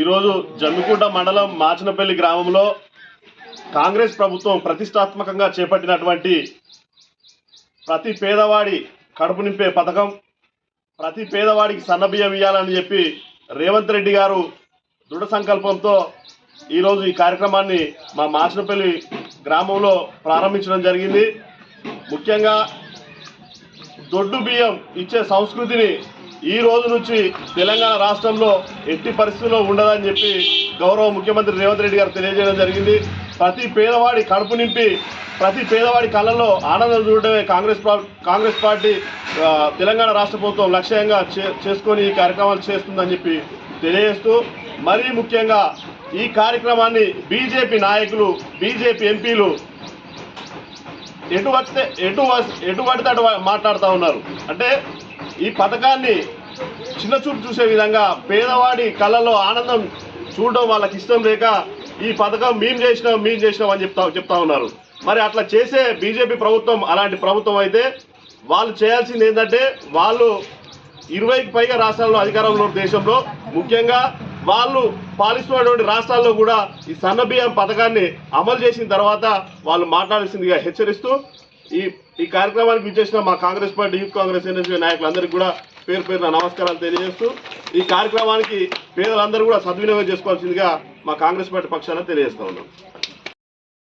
ఈరోజు జమ్మికుంట మండలం మాచనపల్లి గ్రామంలో కాంగ్రెస్ ప్రభుత్వం ప్రతిష్టాత్మకంగా చేపట్టినటువంటి ప్రతి పేదవాడి కడుపు నింపే పథకం ప్రతి పేదవాడికి సన్నబియ్యం ఇవ్వాలని చెప్పి రేవంత్ రెడ్డి గారు దృఢ సంకల్పంతో ఈరోజు ఈ కార్యక్రమాన్ని మా మాచనపల్లి గ్రామంలో ప్రారంభించడం జరిగింది. ముఖ్యంగా దొడ్డు బియ్యం ఇచ్చే సంస్కృతిని ఈ రోజు నుంచి తెలంగాణ రాష్ట్రంలో ఎట్టి పరిస్థితుల్లో ఉండదని చెప్పి గౌరవ ముఖ్యమంత్రి రేవంత్ రెడ్డి గారు తెలియజేయడం జరిగింది. ప్రతి పేదవాడి కడుపు నింపి ప్రతి పేదవాడి కళ్ళల్లో ఆనందం చూడడమే కాంగ్రెస్ కాంగ్రెస్ పార్టీ తెలంగాణ రాష్ట్ర ప్రభుత్వం లక్ష్యంగా చే- చేసుకొని ఈ కార్యక్రమాలు చేస్తుందని చెప్పి తెలియజేస్తూ మరీ ముఖ్యంగా ఈ కార్యక్రమాన్ని బీజేపీ నాయకులు బీజేపీ ఎంపీలు ఎటు వస్తే ఎటు ఎటు పడితే అటు మాట్లాడుతూ ఉన్నారు. అంటే ఈ పథకాన్ని చిన్న చూపు చూసే విధంగా పేదవాడి కళలో ఆనందం చూడడం వాళ్ళకి ఇష్టం లేక ఈ పథకం మేము చేసినాం మేము చేసినాం అని చెప్తా చెప్తా ఉన్నారు. మరి అట్లా చేసే బీజేపీ ప్రభుత్వం అలాంటి ప్రభుత్వం అయితే వాళ్ళు చేయాల్సింది ఏంటంటే వాళ్ళు ఇరవైకి పైగా రాష్ట్రాల్లో అధికారంలో ఉన్న దేశంలో ముఖ్యంగా వాళ్ళు పాలిస్తున్నటువంటి రాష్ట్రాల్లో కూడా ఈ సన్న బియ్యం పథకాన్ని అమలు చేసిన తర్వాత వాళ్ళు మాట్లాడాల్సిందిగా హెచ్చరిస్తూ ఈ ఈ కార్యక్రమానికి విచ్చేసిన మా Congress party youth Congress NSP నాయకులందరికీ కూడా పేరు పేరున నమస్కారాలు తెలియజేస్తూ ఈ కార్యక్రమానికి పేదలందరూ కూడా సద్వినియోగం చేసుకోవాల్సిందిగా మా కాంగ్రెస్ పార్టీ పక్షాన తెలియజేస్తా ఉన్నాం.